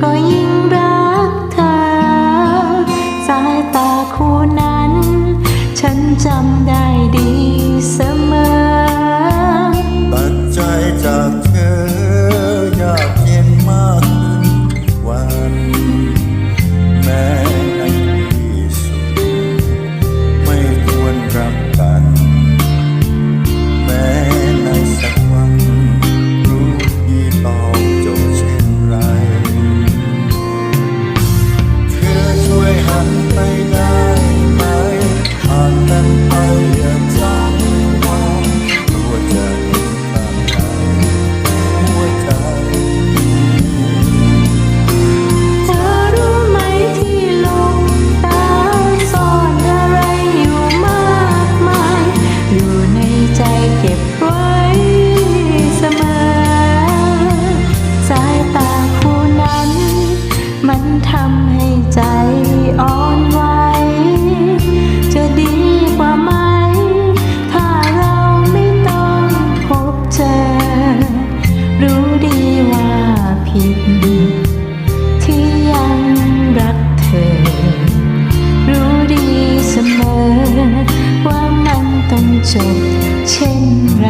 ก็ยิ่งรักเธอ สายตาคู่นั้น ฉันจำได้ดีเสมอ หัน ทำให้ใจอ่อนไหวจะดีกว่าไหม ถ้าเราไม่ต้องพบเจอ รู้ดีว่าผิด ที่ยังรักเธอ รู้ดีเสมอ ว่ามันต้องจบเช่นไร